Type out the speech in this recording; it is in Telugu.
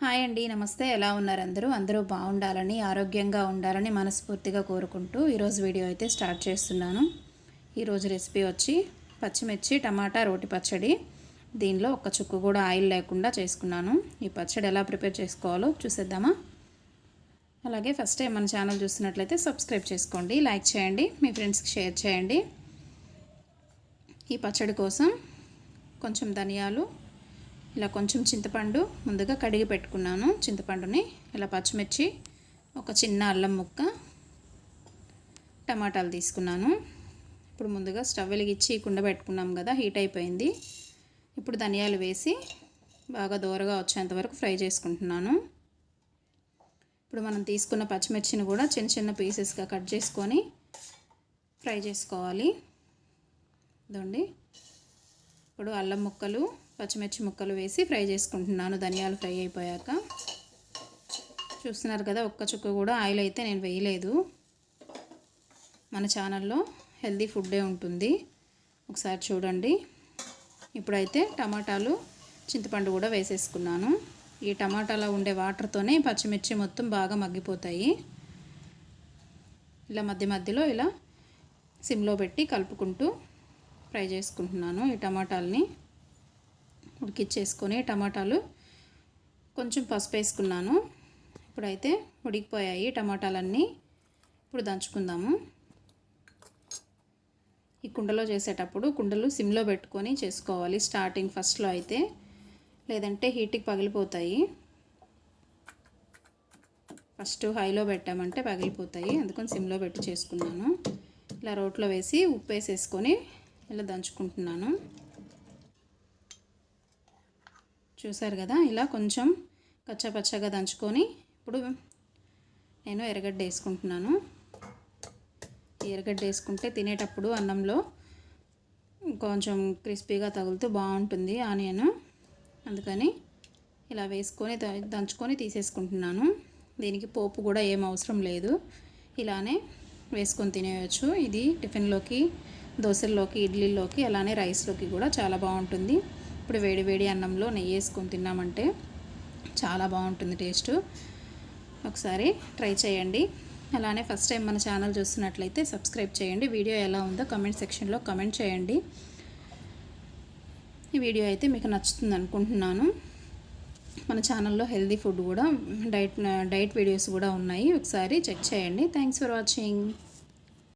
హాయ్ అండి నమస్తే. ఎలా ఉన్నారు అందరూ? అందరూ బాగుండాలని ఆరోగ్యంగా ఉండాలని మనస్ఫూర్తిగా కోరుకుంటూ ఈరోజు వీడియో అయితే స్టార్ట్ చేస్తున్నాను. ఈరోజు రెసిపీ వచ్చి పచ్చిమిర్చి టమాటా రోటి పచ్చడి. దీనిలో ఒక్క చుక్కు కూడా ఆయిల్ లేకుండా చేసుకున్నాను. ఈ పచ్చడి ఎలా ప్రిపేర్ చేసుకోవాలో చూసేద్దామా? అలాగే ఫస్ట్ టైం మన ఛానల్ చూస్తున్నట్లయితే సబ్స్క్రైబ్ చేసుకోండి లైక్ చేయండి మీ ఫ్రెండ్స్కి షేర్ చేయండి. ఈ పచ్చడి కోసం కొంచెం ధనియాలు ఇలా కొంచెం చింతపండు ముందుగా కడిగి పెట్టుకున్నాను. చింతపండుని ఇలా పచ్చిమిర్చి ఒక చిన్న అల్లం ముక్క టమాటాలు తీసుకున్నాను. ఇప్పుడు ముందుగా స్టవ్ వెలిగించి కుండ పెట్టుకున్నాం కదా హీట్ అయిపోయింది. ఇప్పుడు ధనియాలు వేసి బాగా దూరగా వచ్చేంత వరకు ఫ్రై చేసుకుంటున్నాను. ఇప్పుడు మనం తీసుకున్న పచ్చిమిర్చిని కూడా చిన్న చిన్న పీసెస్గా కట్ చేసుకొని ఫ్రై చేసుకోవాలి. ఇదండి ఇప్పుడు అల్లం ముక్కలు పచ్చిమిర్చి ముక్కలు వేసి ఫ్రై చేసుకుంటున్నాను. ధనియాలు ఫ్రై అయిపోయాక చూస్తున్నారు కదా ఒక్క చుక్క కూడా ఆయిల్ అయితే నేను వేయలేదు. మన ఛానల్లో హెల్దీ ఫుడ్డే ఉంటుంది. ఒకసారి చూడండి. ఇప్పుడైతే టమాటాలు చింతపండు కూడా వేసేసుకున్నాను. ఈ టమాటాలో ఉండే వాటర్తోనే పచ్చిమిర్చి మొత్తం బాగా మగ్గిపోతాయి. ఇలా మధ్య మధ్యలో ఇలా సిమ్లో పెట్టి కలుపుకుంటూ ఫ్రై చేసుకుంటున్నాను ఈ టమాటాలని. ఉడికిచ్చేసుకొని టమాటాలు కొంచెం పసుపు వేసుకున్నాను. ఇప్పుడైతే ఉడికిపోయాయి టమాటాలన్నీ. ఇప్పుడు దంచుకుందాము. ఈ కుండలో చేసేటప్పుడు కుండలు సిమ్లో పెట్టుకొని చేసుకోవాలి స్టార్టింగ్ ఫస్ట్లో అయితే. లేదంటే హీట్కి పగిలిపోతాయి. ఫస్ట్ హైలో పెట్టామంటే పగిలిపోతాయి. అందుకని సిమ్లో పెట్టి చేసుకున్నాను. ఇలా రోట్లో వేసి ఉప్పు వేసేసుకొని ఇలా దంచుకుంటున్నాను. చూసారు కదా ఇలా కొంచెం కచ్చపచ్చగా దంచుకొని ఇప్పుడు నేను ఎరగడ్డ వేసుకుంటున్నాను. ఎరగడ్డ వేసుకుంటే తినేటప్పుడు అన్నంలో కొంచెం క్రిస్పీగా తగులుతూ బాగుంటుంది ఆనియన్. అందుకని ఇలా వేసుకొని దంచుకొని తీసేసుకుంటున్నాను. దీనికి పోపు కూడా ఏం అవసరం లేదు. ఇలానే వేసుకొని తినేయచ్చు. ఇది టిఫిన్లోకి దోశల్లోకి ఇడ్లీలోకి అలానే రైస్లోకి కూడా చాలా బాగుంటుంది. ఇప్పుడు వేడి వేడి అన్నంలో నెయ్యి వేసుకొని తిన్నామంటే చాలా బాగుంటుంది టేస్ట్. ఒకసారి ట్రై చేయండి. అలానే ఫస్ట్ టైం మన ఛానల్ చూస్తున్నట్లయితే సబ్స్క్రైబ్ చేయండి. వీడియో ఎలా ఉందో కమెంట్ సెక్షన్లో కమెంట్ చేయండి. ఈ వీడియో అయితే మీకు నచ్చుతుంది అనుకుంటున్నాను. మన ఛానల్లో హెల్దీ ఫుడ్ కూడా డైట్ డైట్ వీడియోస్ కూడా ఉన్నాయి. ఒకసారి చెక్ చేయండి. Thanks for watching.